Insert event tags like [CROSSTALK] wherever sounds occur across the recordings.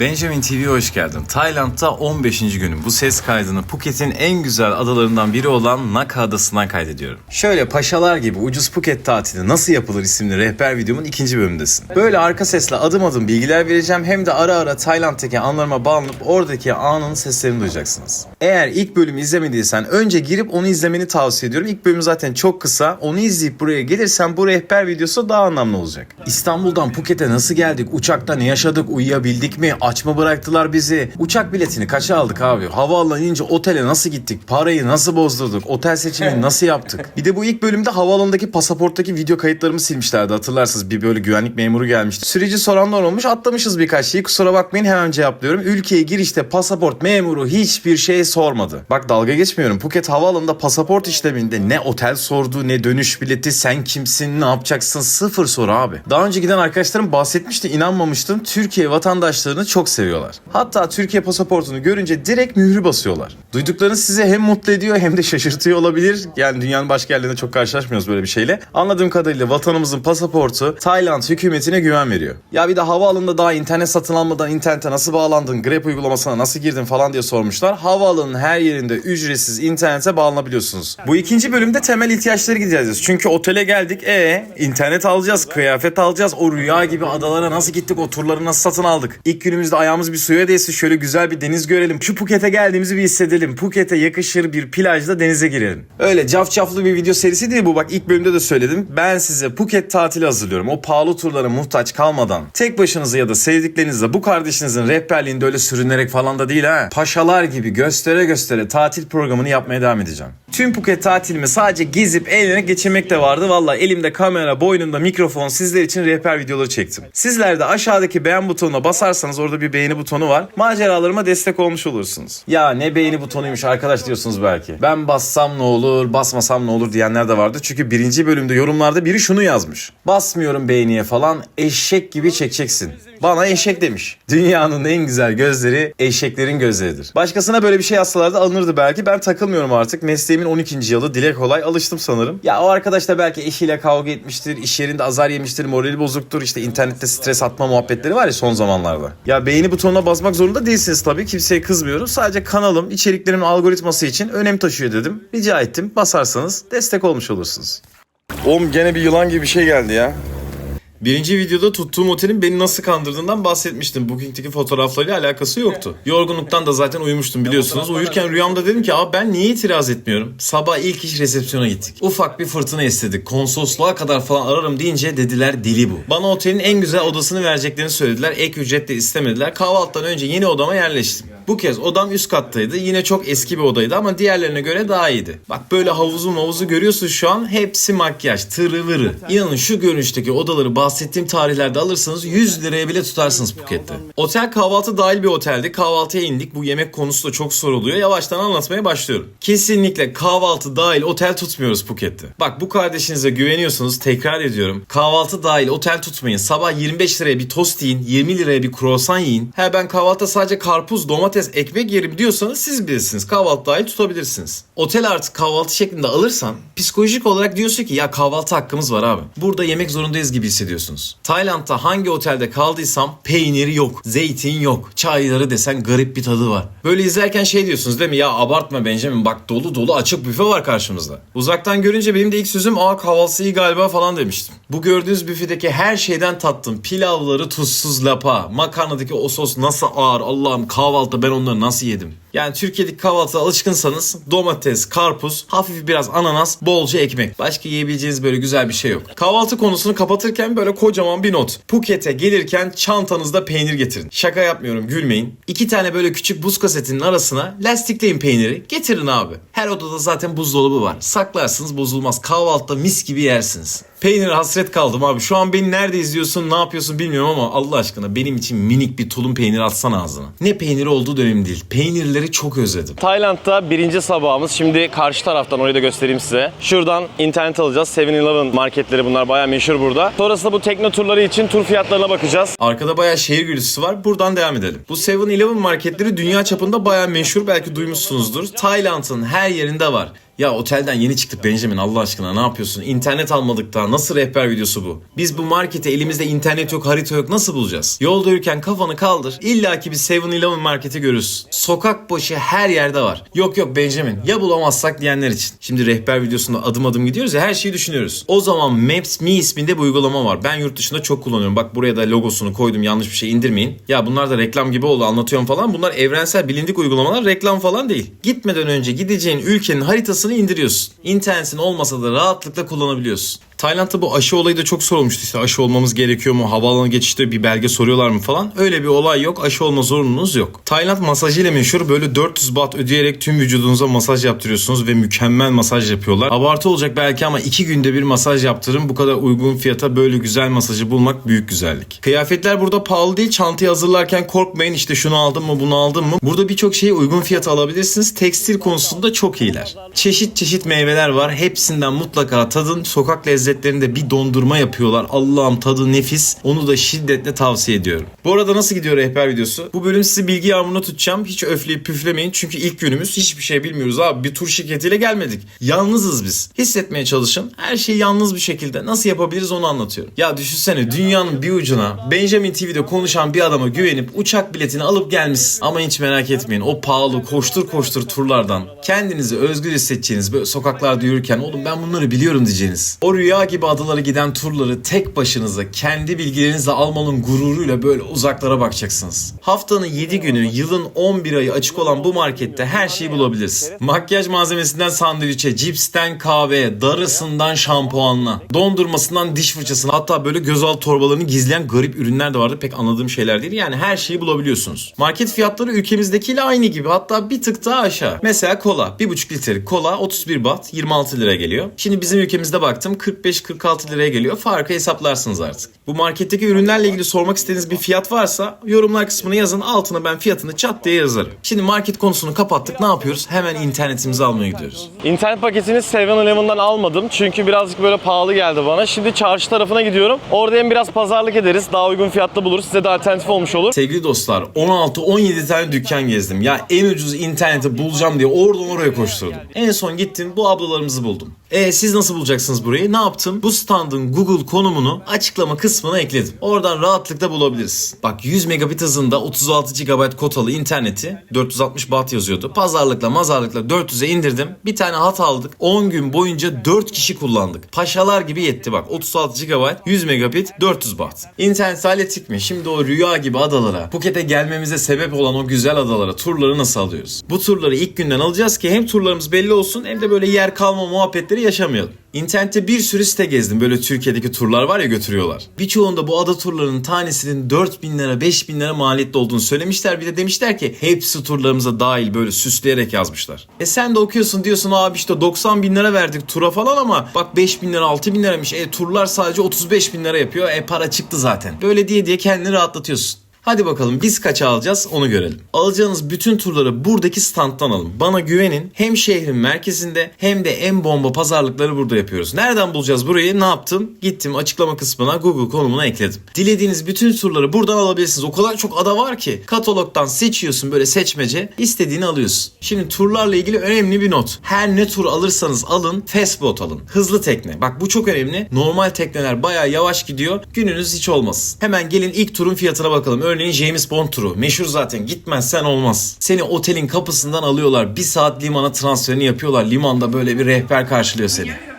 Benjamin TV'ye hoş geldin. Tayland'da 15. günüm. Bu ses kaydını Phuket'in en güzel adalarından biri olan Naka Adası'ndan kaydediyorum. Şöyle paşalar gibi ucuz Phuket tatili nasıl yapılır isimli rehber videomun ikinci bölümündesin. Böyle arka sesle adım adım bilgiler vereceğim hem de ara ara Tayland'daki anlarıma bağlanıp oradaki anın seslerini duyacaksınız. Eğer ilk bölümü izlemediysen önce girip onu izlemeni tavsiye ediyorum. İlk bölüm zaten çok kısa. Onu izleyip buraya gelirsen bu rehber videosu daha anlamlı olacak. İstanbul'dan Phuket'e nasıl geldik? Uçakta ne yaşadık? Uyuyabildik mi? Aç mı bıraktılar bizi? Uçak biletini kaça aldık abi? Havaalanı inince otele nasıl gittik? Parayı nasıl bozdurduk? Otel seçimini nasıl yaptık? Bir de bu ilk bölümde havaalanındaki pasaporttaki video kayıtlarımı silmişlerdi hatırlarsınız. Bir böyle güvenlik memuru gelmişti. Süreci soranlar olmuş. Atlamışız birkaç şeyi. Kusura bakmayın hemen cevaplıyorum. Ülkeye girişte pasaport memuru hiçbir şey sormadı. Bak dalga geçmiyorum. Phuket havaalanında pasaport işleminde ne otel sordu ne dönüş bileti sen kimsin ne yapacaksın sıfır soru abi. Daha önce giden arkadaşlarım bahsetmişti inanmamıştım. Türkiye vatandaşlarını çok seviyorlar. Hatta Türkiye pasaportunu görünce direkt mührü basıyorlar. Duyduklarınız sizi hem mutlu ediyor hem de şaşırtıyor olabilir. Yani dünyanın başka yerlerinde çok karşılaşmıyoruz böyle bir şeyle. Anladığım kadarıyla vatanımızın pasaportu Tayland hükümetine güven veriyor. Ya bir de havaalanında daha internet satın almadan internete nasıl bağlandın, Grab uygulamasına nasıl girdin falan diye sormuşlar. Havaalanının her yerinde ücretsiz internete bağlanabiliyorsunuz. Bu ikinci bölümde temel ihtiyaçları gideceğiz. Çünkü otele geldik. E internet alacağız, kıyafet alacağız. O rüya gibi adalara nasıl gittik, o turları nasıl satın aldık. İlk günümüzde ayağımız bir suya değsin, şöyle güzel bir deniz görelim. Şu Phuket'e geldiğimizi bir hissedelim. Phuket'e yakışır bir plajda denize girelim. Öyle cafcaflı bir video serisi değil bu. Bak ilk bölümde de söyledim. Ben size Phuket tatili hazırlıyorum. O pahalı turlara muhtaç kalmadan. Tek başınıza ya da sevdiklerinizle bu kardeşinizin rehberliğinde öyle sürünerek falan da değil ha. Paşalar gibi göstere göstere tatil programını yapmaya devam edeceğim. Tüm Phuket tatilimi sadece gezip eğlenerek geçirmek de vardı. Valla elimde kamera, boynumda mikrofon sizler için rehber videoları çektim. Sizler de aşağıdaki beğen butonuna basarsanız orada bir beğeni butonu var. Maceralarıma destek olmuş olursunuz. Ya ne beğeni butonuymuş arkadaş diyorsunuz belki. Ben bassam ne olur, basmasam ne olur diyenler de vardı. Çünkü birinci bölümde yorumlarda biri şunu yazmış. Basmıyorum beğeniye falan eşek gibi çekeceksin. Bana eşek demiş. Dünyanın en güzel gözleri eşeklerin gözleridir. Başkasına böyle bir şey yazsalardı alınırdı belki. Ben takılmıyorum artık. Mesleğimin 12. yılı. Dile kolay. Alıştım sanırım. Ya o arkadaş da belki eşiyle kavga etmiştir. iş yerinde azar yemiştir. Morali bozuktur. işte internette stres atma muhabbetleri var ya son zamanlarda. Ya beğeni butonuna basmak zorunda değilsiniz tabii. Kimseye kızmıyorum. Sadece kanalım, içeriklerimin algoritması için önem taşıyor dedim. Rica ettim. Basarsanız destek olmuş olursunuz. Oğlum gene bir yılan gibi bir şey geldi ya. Birinci videoda tuttuğum otelin beni nasıl kandırdığından bahsetmiştim. Booking'teki fotoğraflarıyla alakası yoktu. Yorgunluktan da zaten uyumuştum biliyorsunuz. Uyurken rüyamda dedim ki abi ben niye itiraz etmiyorum? Sabah ilk iş resepsiyona gittik. Ufak bir fırtına istedik. Konsolosluğa kadar falan ararım deyince dediler deli bu. Bana otelin en güzel odasını vereceklerini söylediler. Ek ücret de istemediler. Kahvaltıdan önce yeni odama yerleştim. Bu kez odam üst kattaydı. Yine çok eski bir odaydı ama diğerlerine göre daha iyiydi. Bak böyle havuzu mavuzu görüyorsun şu an. Hepsi makyaj, tırı vırı. İnanın şu görünüşteki odaları bahsettiğim tarihlerde alırsanız 100 liraya bile tutarsınız Phuket'te. Otel kahvaltı dahil bir oteldi. Kahvaltıya indik. Bu yemek konusu da çok soruluyor. Yavaştan anlatmaya başlıyorum. Kesinlikle kahvaltı dahil otel tutmuyoruz Phuket'te. Bak bu kardeşinize güveniyorsunuz. Tekrar ediyorum. Kahvaltı dahil otel tutmayın. Sabah 25 liraya bir tost yiyin. 20 liraya bir kruvasan yiyin. He ben kahvaltıda sadece karpuz, domates, ekmek yerim diyorsanız siz bilirsiniz. Kahvaltı dahil tutabilirsiniz. Otel artık kahvaltı şeklinde alırsan psikolojik olarak diyorsun ki ya kahvaltı hakkımız var abi. Burada yemek zorundayız gibi hissediyorsunuz. Tayland'da hangi otelde kaldıysam peyniri yok, zeytin yok, çayları desen garip bir tadı var. Böyle izlerken şey diyorsunuz değil mi? Ya abartma Benjamin bak dolu dolu açık büfe var karşımızda. Uzaktan görünce benim de ilk sözüm aa kahvaltısı iyi galiba falan demiştim. Bu gördüğünüz büfedeki her şeyden tattım. Pilavları tuzsuz lapa, makarnadaki o sos nasıl ağır Allah'ım kahvaltıda ben onları nasıl yedim? Yani Türkiye'deki kahvaltıda alışkınsanız domates, karpuz, hafif biraz ananas, bolca ekmek. Başka yiyebileceğiniz böyle güzel bir şey yok. Kahvaltı konusunu kapatırken böyle kocaman bir not. Phuket'e gelirken çantanızda peynir getirin. Şaka yapmıyorum gülmeyin. İki tane böyle küçük buz kasetinin arasına lastikleyin peyniri. Getirin abi. Her odada zaten buzdolabı var. Saklarsınız bozulmaz. Kahvaltıda mis gibi yersiniz. Peynir hasret kaldım abi. Şu an beni nerede izliyorsun, ne yapıyorsun bilmiyorum ama Allah aşkına benim için minik bir tulum peynir atsana ağzına. Ne peyniri olduğu da değil. Peynirleri çok özledim. Tayland'da birinci sabahımız. Şimdi karşı taraftan orayı da göstereyim size. Şuradan internet alacağız. 7-Eleven marketleri bunlar bayağı meşhur burada. Sonrasında bu tekne turları için tur fiyatlarına bakacağız. Arkada bayağı şehir gürültüsü var. Buradan devam edelim. Bu 7-Eleven marketleri dünya çapında bayağı meşhur. Belki duymuşsunuzdur. Tayland'ın her yerinde var. Ya otelden yeni çıktık Benjamin Allah aşkına ne yapıyorsun? İnternet almadık daha. Nasıl rehber videosu bu? Biz bu markete elimizde internet yok, harita yok nasıl bulacağız? Yolda yürürken kafanı kaldır. İlla ki bir 7-Eleven marketi görürsün. Sokak başı her yerde var. Yok yok Benjamin ya bulamazsak diyenler için. Şimdi rehber videosunda adım adım gidiyoruz ya her şeyi düşünüyoruz. O zaman Maps.me isminde bir uygulama var. Ben yurt dışında çok kullanıyorum. Bak buraya da logosunu koydum yanlış bir şey indirmeyin. Ya bunlar da reklam gibi oldu anlatıyorum falan. Bunlar evrensel bilindik uygulamalar reklam falan değil. Gitmeden önce gideceğin ülkenin haritasını indiriyorsun. İnternetin olmasa da rahatlıkla kullanabiliyorsun. Tayland'da bu aşı olayı da çok sorulmuştu işte aşı olmamız gerekiyor mu havaalanı geçişte bir belge soruyorlar mı falan. Öyle bir olay yok aşı olma zorunluluğunuz yok. Tayland masajıyla meşhur böyle 400 baht ödeyerek tüm vücudunuza masaj yaptırıyorsunuz ve mükemmel masaj yapıyorlar. Abartı olacak belki ama 2 günde bir masaj yaptırın bu kadar uygun fiyata böyle güzel masajı bulmak büyük güzellik. Kıyafetler burada pahalı değil çantayı hazırlarken korkmayın işte şunu aldım mı bunu aldım mı. Burada birçok şeyi uygun fiyata alabilirsiniz. Tekstil konusunda çok iyiler. Çeşit çeşit meyveler var hepsinden mutlaka tadın. Sokak lezzetlerinde bir dondurma yapıyorlar. Allah'ım tadı nefis. Onu da şiddetle tavsiye ediyorum. Bu arada nasıl gidiyor rehber videosu? Bu bölüm sizi bilgi yağmuruna tutacağım. Hiç öfleyip püflemeyin. Çünkü ilk günümüz hiçbir şey bilmiyoruz abi. Bir tur şirketiyle gelmedik. Yalnızız biz. Hissetmeye çalışın. Her şeyi yalnız bir şekilde nasıl yapabiliriz onu anlatıyorum. Ya düşünsene dünyanın bir ucuna Benjamin TV'de konuşan bir adama güvenip uçak biletini alıp gelmişsin. Ama hiç merak etmeyin. O pahalı koştur koştur turlardan kendinizi özgür hissedeceğiniz böyle sokaklarda yürürken oğlum ben bunları biliyorum diyeceğiniz. O rüya gibi adalara giden turları tek başınıza kendi bilgilerinizle almanın gururuyla böyle uzaklara bakacaksınız. Haftanın 7 günü yılın 11 ayı açık olan bu markette her şeyi bulabiliriz. Makyaj malzemesinden sandviçe, cipsten kahveye, darısından şampuanla, dondurmasından diş fırçasına hatta böyle gözaltı torbalarını gizleyen garip ürünler de vardı. Pek anladığım şeyler değil. Yani her şeyi bulabiliyorsunuz. Market fiyatları ülkemizdekiyle aynı gibi. Hatta bir tık daha aşağı. Mesela kola. 1,5 litrelik kola 31 baht 26 lira geliyor. Şimdi bizim ülkemizde baktım 45-46 liraya geliyor. Farkı hesaplarsınız artık. Bu marketteki ürünlerle ilgili sormak istediğiniz bir fiyat varsa yorumlar kısmına yazın. Altına ben fiyatını çat diye yazarım. Şimdi market konusunu kapattık. Ne yapıyoruz? Hemen internetimizi almaya gidiyoruz. İnternet paketini 7-Eleven'dan almadım çünkü birazcık böyle pahalı geldi bana. Şimdi çarşı tarafına gidiyorum. Orada hem biraz pazarlık ederiz. Daha uygun fiyatta buluruz. Size de alternatif olmuş olur. Sevgili dostlar 16-17 tane dükkan gezdim. Ya en ucuz interneti bulacağım diye oradan oraya koşturdum. En son gittim bu ablalarımızı buldum. E siz nasıl bulacaksınız burayı? Ne yaptım? Bu standın Google konumunu açıklama kısmına ekledim. Oradan rahatlıkla bulabiliriz. Bak 100 megabit hızında 36 GB kotalı interneti 460 baht yazıyordu. Pazarlıkla mazarlıkla 400'e indirdim. Bir tane hat aldık. 10 gün boyunca 4 kişi kullandık. Paşalar gibi yetti bak. 36 GB 100 megabit 400 baht. İnternet hallettik mi? Şimdi o rüya gibi adalara, Phuket'e gelmemize sebep olan o güzel adalara turları nasıl alıyoruz? Bu turları ilk günden alacağız ki hem turlarımız belli olsun hem de böyle yer kalma muhabbetleri yaşamayalım. İnternette bir sürü site gezdim. Böyle Türkiye'deki turlar var ya götürüyorlar. Birçoğunda bu ada turlarının tanesinin 4000 lira 5000 lira maliyetli olduğunu söylemişler. Bir de demişler ki hepsi turlarımıza dahil böyle süsleyerek yazmışlar. E sen de okuyorsun diyorsun abi işte 90 bin lira verdik tura falan ama bak 5 bin lira 6 bin liraymış. E turlar sadece 35 bin lira yapıyor. E para çıktı zaten. Böyle diye diye kendini rahatlatıyorsun. Hadi bakalım biz kaça alacağız onu görelim. Alacağınız bütün turları buradaki standtan alın. Bana güvenin. Hem şehrin merkezinde hem de en bomba pazarlıkları burada yapıyoruz. Nereden bulacağız burayı? Ne yaptım? Gittim açıklama kısmına Google konumuna ekledim. Dilediğiniz bütün turları buradan alabilirsiniz. O kadar çok ada var ki. Katalogdan seçiyorsun böyle seçmece. istediğini alıyorsun. Şimdi turlarla ilgili önemli bir not. Her ne tur alırsanız alın fastboat alın. Hızlı tekne. Bak bu çok önemli. Normal tekneler bayağı yavaş gidiyor. Gününüz hiç olmaz. Hemen gelin ilk turun fiyatına bakalım. Örneğin James Bond turu. Meşhur zaten. Gitmezsen olmaz. Seni otelin kapısından alıyorlar. Bir saat limana transferini yapıyorlar. Limanda böyle bir rehber karşılıyor seni.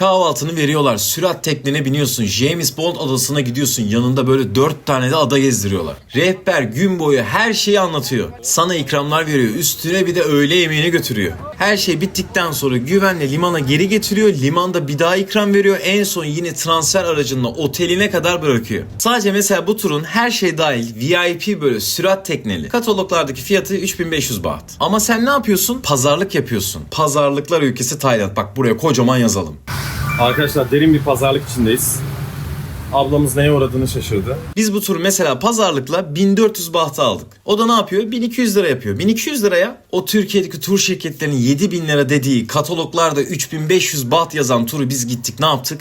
Kahvaltını veriyorlar. Sürat teknene biniyorsun. James Bond adasına gidiyorsun. Yanında böyle dört tane de ada gezdiriyorlar. Rehber gün boyu her şeyi anlatıyor. Sana ikramlar veriyor. Üstüne bir de öğle yemeğini götürüyor. Her şey bittikten sonra güvenle limana geri getiriyor. Limanda bir daha ikram veriyor. En son yine transfer aracınla oteline kadar bırakıyor. Sadece mesela bu turun her şey dahil VIP böyle sürat tekneli. Kataloglardaki fiyatı 3500 baht. Ama sen ne yapıyorsun? Pazarlık yapıyorsun. Pazarlıklar ülkesi Tayland. Bak buraya kocaman yazalım. Arkadaşlar derin bir pazarlık içindeyiz. Ablamız neye uğradığını şaşırdı. Biz bu turu mesela pazarlıkla 1400 bahtı aldık. O da ne yapıyor? 1200 lira yapıyor. 1200 liraya o Türkiye'deki tur şirketlerinin 7000 lira dediği kataloglarda 3500 baht yazan turu biz gittik ne yaptık?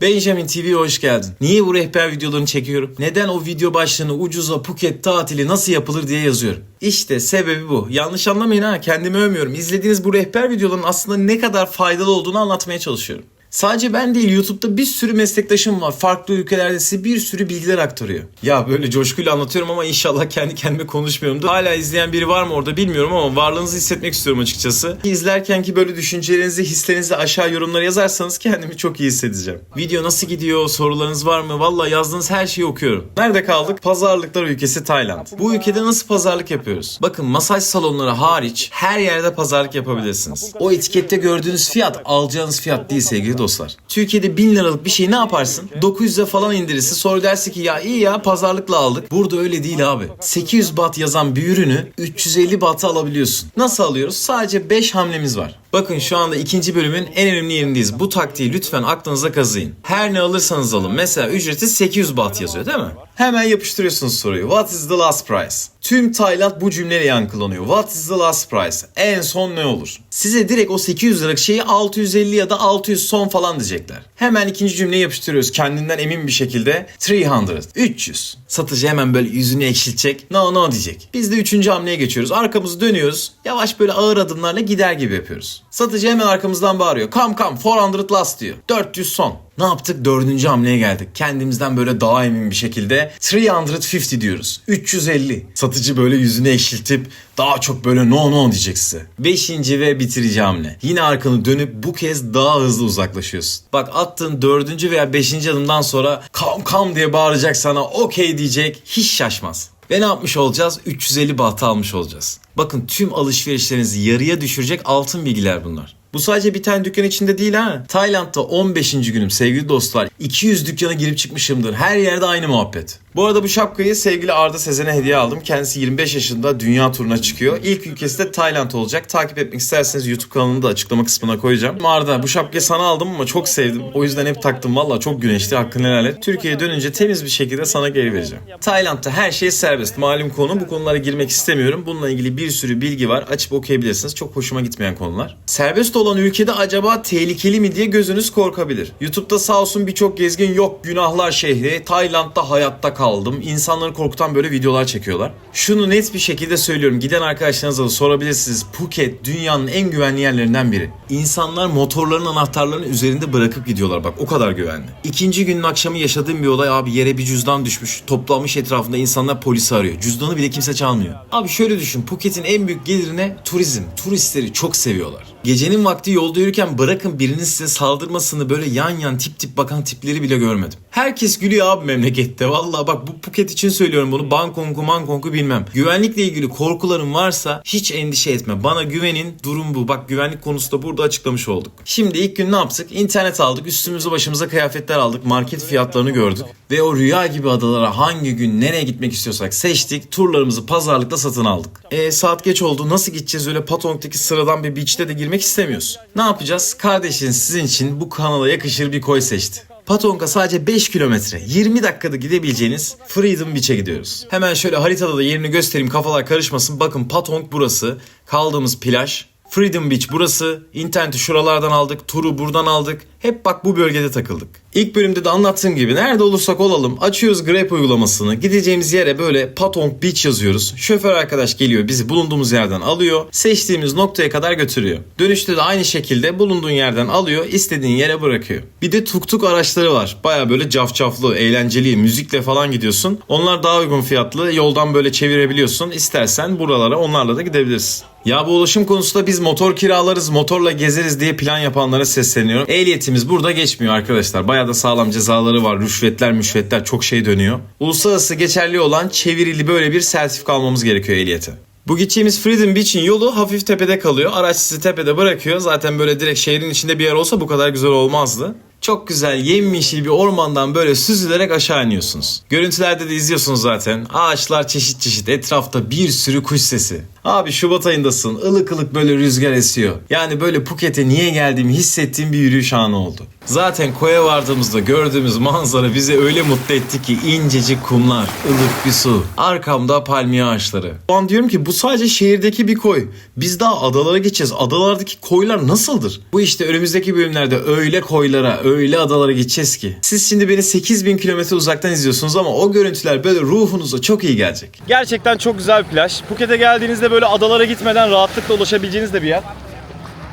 Benjamin TV'ye hoş geldin. Niye bu rehber videolarını çekiyorum? Neden o video başlığını ucuza Phuket tatili nasıl yapılır diye yazıyorum? İşte sebebi bu. Yanlış anlamayın ha kendimi övmüyorum. İzlediğiniz bu rehber videoların aslında ne kadar faydalı olduğunu anlatmaya çalışıyorum. Sadece ben değil YouTube'da bir sürü meslektaşım var. Farklı ülkelerde size bir sürü bilgiler aktarıyor. Ya böyle coşkuyla anlatıyorum ama inşallah kendi kendime konuşmuyorumdur. Hala izleyen biri var mı orada bilmiyorum ama varlığınızı hissetmek istiyorum açıkçası. İzlerken ki böyle düşüncelerinizi, hislerinizi aşağı yorumlara yazarsanız kendimi çok iyi hissedeceğim. Video nasıl gidiyor? Sorularınız var mı? Valla yazdığınız her şeyi okuyorum. Nerede kaldık? Pazarlıklar ülkesi Tayland. Bu ülkede nasıl pazarlık yapıyoruz? Bakın masaj salonları hariç her yerde pazarlık yapabilirsiniz. O etikette gördüğünüz fiyat alacağınız fiyat değil sevgili dostlar. Türkiye'de 1000 liralık bir şeyi ne yaparsın? 900'e falan indirirsin. Sonra dersin ki ya iyi ya pazarlıkla aldık. Burada öyle değil abi. 800 bat yazan bir ürünü 350 bata alabiliyorsun. Nasıl alıyoruz? Sadece 5 hamlemiz var. Bakın şu anda ikinci bölümün en önemli yerindeyiz. Bu taktiği lütfen aklınıza kazıyın. Her ne alırsanız alın. Mesela ücreti 800 baht yazıyor değil mi? Hemen yapıştırıyorsunuz soruyu. What is the last price? Tüm Tayland bu cümleyle yankılanıyor. What is the last price? En son ne olur? Size direkt o 800 liralık şeyi 650 ya da 600 son falan diyecekler. Hemen ikinci cümleyi yapıştırıyoruz kendinden emin bir şekilde. 300, 300. Satıcı hemen böyle yüzünü ekşitecek. No no diyecek. Biz de üçüncü hamleye geçiyoruz. Arkamızı dönüyoruz. Yavaş böyle ağır adımlarla gider gibi yapıyoruz. Satıcı hemen arkamızdan bağırıyor. Come come 400 last diyor. 400 son. Ne yaptık? Dördüncü hamleye geldik. Kendimizden böyle daha emin bir şekilde 350 diyoruz. 350. Satıcı böyle yüzünü ekşiltip daha çok böyle no no diyecek size. Beşinci ve bitirici hamle. Yine arkanı dönüp bu kez daha hızlı uzaklaşıyorsun. Bak attığın dördüncü veya beşinci adımdan sonra kam kam diye bağıracak sana okey diyecek hiç şaşmaz. Ve ne yapmış olacağız? 350 baht almış olacağız. Bakın tüm alışverişlerinizi yarıya düşürecek altın bilgiler bunlar. Bu sadece bir tane dükkan içinde değil ha. Tayland'da 15. günüm sevgili dostlar. 200 dükkana girip çıkmışımdır. Her yerde aynı muhabbet. Bu arada bu şapkayı sevgili Arda Sezen'e hediye aldım. Kendisi 25 yaşında dünya turuna çıkıyor. İlk ülkesi de Tayland olacak. Takip etmek isterseniz YouTube kanalını da açıklama kısmına koyacağım. Arda bu şapkayı sana aldım ama çok sevdim. O yüzden hep taktım. Valla çok güneşli. Hakkını helal et. Türkiye'ye dönünce temiz bir şekilde sana geri vereceğim. Tayland'da her şey serbest. Malum konu. Bu konulara girmek istemiyorum. Bununla ilgili bir sürü bilgi var. Açıp okuyabilirsiniz. Çok hoşuma gitmeyen konular. Serbest olan ülkede acaba tehlikeli mi diye gözünüz korkabilir. YouTube'da sağ olsun birçok gezgin yok günahlar şehri, Tayland'da hayatta kaldım. İnsanları korkutan böyle videolar çekiyorlar. Şunu net bir şekilde söylüyorum. Giden arkadaşlarınıza da sorabilirsiniz. Phuket dünyanın en güvenli yerlerinden biri. İnsanlar motorların anahtarlarını üzerinde bırakıp gidiyorlar. Bak o kadar güvenli. İkinci günün akşamı yaşadığım bir olay abi yere bir cüzdan düşmüş. Toplanmış etrafında insanlar polisi arıyor. Cüzdanı bile kimse çalmıyor. Abi şöyle düşün. Phuket'in en büyük gelirine turizm. Turistleri çok seviyorlar. Gecenin vakti yolda yürürken bırakın birinin size saldırmasını böyle yan yan tip tip bakan tipleri bile görmedim. Herkes gülüyor abi memlekette. Vallahi bak bu Phuket için söylüyorum bunu. Bangkok'u Bangkok'u bilmem. Güvenlikle ilgili korkuların varsa hiç endişe etme. Bana güvenin durum bu. Bak güvenlik konusunda burada açıklamış olduk. Şimdi ilk gün ne yaptık? İnternet aldık. Üstümüze başımıza kıyafetler aldık. Market fiyatlarını gördük. Ve o rüya gibi adalara hangi gün nereye gitmek istiyorsak seçtik. Turlarımızı pazarlıkta satın aldık. E saat geç oldu. Nasıl gideceğiz öyle Patong'daki sıradan bir beach'te de girmek istemiyoruz. Ne yapacağız? Kardeşiniz sizin için bu kanala yakışır bir koy seçti. Patong'a sadece 5 kilometre 20 dakikada gidebileceğiniz Freedom Beach'e gidiyoruz. Hemen şöyle haritada da yerini göstereyim kafalar karışmasın. Bakın Patong burası. Kaldığımız plaj. Freedom Beach burası. İnterneti şuralardan aldık. Turu buradan aldık. Hep bak bu bölgede takıldık. İlk bölümde de anlattığım gibi nerede olursak olalım açıyoruz Grab uygulamasını. Gideceğimiz yere böyle Patong Beach yazıyoruz. Şoför arkadaş geliyor bizi bulunduğumuz yerden alıyor. Seçtiğimiz noktaya kadar götürüyor. Dönüşte de aynı şekilde bulunduğun yerden alıyor istediğin yere bırakıyor. Bir de tuk tuk araçları var. Baya böyle cafcaflı, eğlenceli, müzikle falan gidiyorsun. Onlar daha uygun fiyatlı. Yoldan böyle çevirebiliyorsun. İstersen buralara onlarla da gidebilirsin. Ya bu ulaşım konusunda biz motor kiralarız, motorla gezeriz diye plan yapanlara sesleniyorum. Ehliyetimiz burada geçmiyor arkadaşlar. Bayağı da sağlam cezaları var. Rüşvetler, müşvetler çok şey dönüyor. Uluslararası geçerli olan çevirili böyle bir sertifika almamız gerekiyor ehliyete. Bu gideceğimiz Freedom Beach'in yolu hafif tepede kalıyor. Araç sizi tepede bırakıyor. Zaten böyle direkt şehrin içinde bir yer olsa bu kadar güzel olmazdı. Çok güzel yemyeşil bir ormandan böyle süzülerek aşağı iniyorsunuz. Görüntülerde de izliyorsunuz zaten. Ağaçlar çeşit çeşit. Etrafta bir sürü kuş sesi. Abi Şubat ayındasın. ılık ılık böyle rüzgar esiyor. Yani böyle Phuket'e niye geldiğimi hissettiğim bir yürüyüş anı oldu. Zaten koya vardığımızda gördüğümüz manzara bizi öyle mutlu etti ki incecik kumlar, ılık bir su, arkamda palmiye ağaçları. O an diyorum ki bu sadece şehirdeki bir koy. Biz daha adalara geçeceğiz. Adalardaki koylar nasıldır? Bu işte önümüzdeki bölümlerde öyle koylara, öyle adalara gideceğiz ki. Siz şimdi beni 8000 kilometre uzaktan izliyorsunuz ama o görüntüler böyle ruhunuza çok iyi gelecek. Gerçekten çok güzel bir plaj. Phuket'e geldiğinizde böyle adalara gitmeden rahatlıkla ulaşabileceğiniz de bir yer.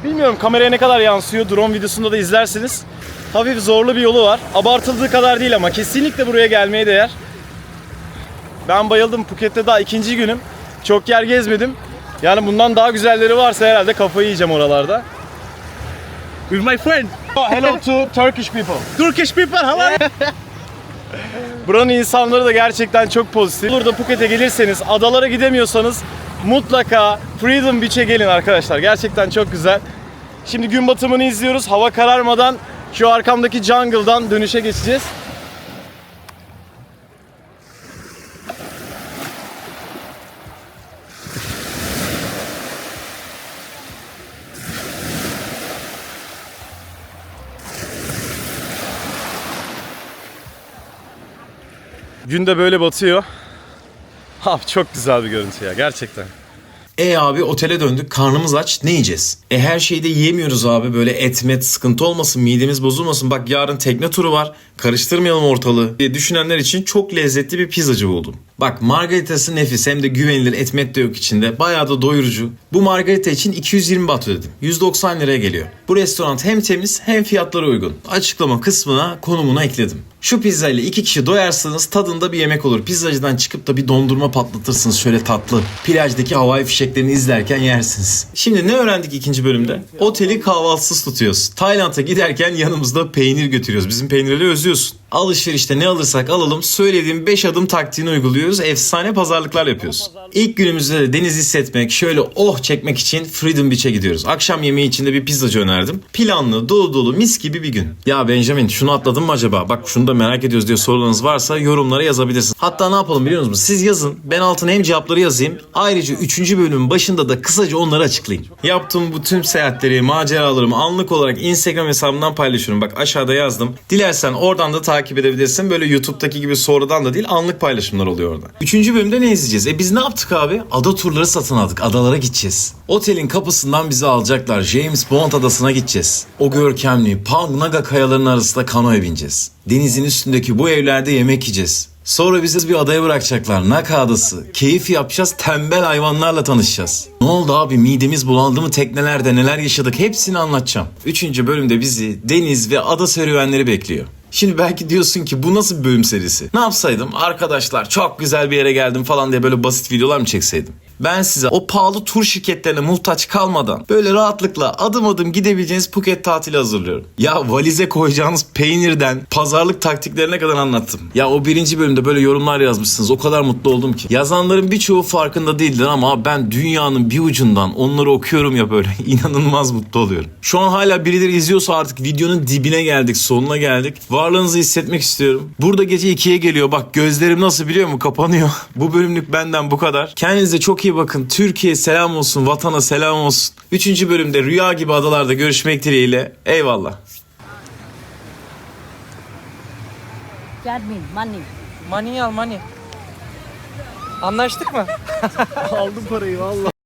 Bilmiyorum kameraya ne kadar yansıyor. Drone videosunda da izlersiniz. Hafif zorlu bir yolu var. Abartıldığı kadar değil ama kesinlikle buraya gelmeye değer. Ben bayıldım. Phuket'te daha ikinci günüm. Çok yer gezmedim. Yani bundan daha güzelleri varsa herhalde kafayı yiyeceğim oralarda. With my friend, Oh, hello to Turkish people. Turkish people. How are you? [LAUGHS] Buranın insanları da gerçekten çok pozitif. Burada Phuket'e gelirseniz, adalara gidemiyorsanız mutlaka Freedom Beach'e gelin arkadaşlar. Gerçekten çok güzel. Şimdi gün batımını izliyoruz. Hava kararmadan şu arkamdaki jungle'dan dönüşe geçeceğiz. Gün de böyle batıyor. [LAUGHS] Abi çok güzel bir görüntü ya gerçekten. E abi otele döndük karnımız aç ne yiyeceğiz? E her şeyi de yiyemiyoruz abi böyle et met sıkıntı olmasın midemiz bozulmasın. Bak yarın tekne turu var karıştırmayalım ortalığı diye düşünenler için çok lezzetli bir pizzacı buldum. Bak margaritası nefis hem de güvenilir et met de yok içinde bayağı da doyurucu. Bu margarita için 220 baht ödedim 190 liraya geliyor. Bu restoran hem temiz hem fiyatları uygun. Açıklama kısmına konumuna ekledim. Şu pizza ile iki kişi doyarsınız tadında bir yemek olur. Pizzacıdan çıkıp da bir dondurma patlatırsınız şöyle tatlı. Plajdaki havai fişeklerini izlerken yersiniz. Şimdi ne öğrendik ikinci bölümde? Oteli kahvaltısız tutuyoruz. Tayland'a giderken yanımızda peynir götürüyoruz. Bizim peynirleri özlüyorsun. Alışverişte ne alırsak alalım söylediğim 5 adım taktiğini uyguluyoruz. Efsane pazarlıklar yapıyoruz. İlk günümüzde de deniz hissetmek, şöyle oh çekmek için Freedom Beach'e gidiyoruz. Akşam yemeği için de bir pizzacı önerdim. Planlı, dolu dolu, mis gibi bir gün. Ya Benjamin şunu atladın mı acaba? Bak şunu da merak ediyoruz diye sorularınız varsa yorumlara yazabilirsiniz. Hatta ne yapalım biliyor musunuz? Siz yazın. Ben altına hem cevapları yazayım. Ayrıca 3. bölümün başında da kısaca onları açıklayayım. Yaptığım bu tüm seyahatleri, maceralarımı anlık olarak Instagram hesabımdan paylaşıyorum. Bak aşağıda yazdım. Dilersen oradan da takip edebilirsin. Böyle YouTube'daki gibi sonradan da değil anlık paylaşımlar oluyor orada. Üçüncü bölümde ne izleyeceğiz? E biz ne yaptık abi? Ada turları satın aldık. Adalara gideceğiz. Otelin kapısından bizi alacaklar. James Bond adasına gideceğiz. O görkemli Pang Naga kayalarının arasında kanoya bineceğiz. Denizin üstündeki bu evlerde yemek yiyeceğiz. Sonra bizi bir adaya bırakacaklar. Naka adası. Keyif yapacağız. Tembel hayvanlarla tanışacağız. Ne oldu abi? Midemiz bulandı mı? Teknelerde neler yaşadık? Hepsini anlatacağım. Üçüncü bölümde bizi deniz ve ada serüvenleri bekliyor. Şimdi belki diyorsun ki bu nasıl bir bölüm serisi? Ne yapsaydım? Arkadaşlar çok güzel bir yere geldim falan diye böyle basit videolar mı çekseydim? Ben size o pahalı tur şirketlerine muhtaç kalmadan böyle rahatlıkla adım adım gidebileceğiniz Phuket tatili hazırlıyorum. Ya valize koyacağınız peynirden pazarlık taktiklerine kadar anlattım. Ya o birinci bölümde böyle yorumlar yazmışsınız. O kadar mutlu oldum ki. Yazanların birçoğu farkında değildir ama ben dünyanın bir ucundan onları okuyorum ya böyle [LAUGHS] inanılmaz mutlu oluyorum. Şu an hala birileri izliyorsa artık videonun dibine geldik, sonuna geldik. Varlığınızı hissetmek istiyorum. Burada gece 2'ye geliyor. Bak gözlerim nasıl biliyor musun? Kapanıyor. [LAUGHS] bu bölümlük benden bu kadar. Kendinize çok iyi bakın. Türkiye selam olsun. Vatana selam olsun. Üçüncü bölümde rüya gibi adalarda görüşmek dileğiyle. Eyvallah. Jasmine, money. Money al money. Anlaştık mı? [LAUGHS] Aldım parayı valla.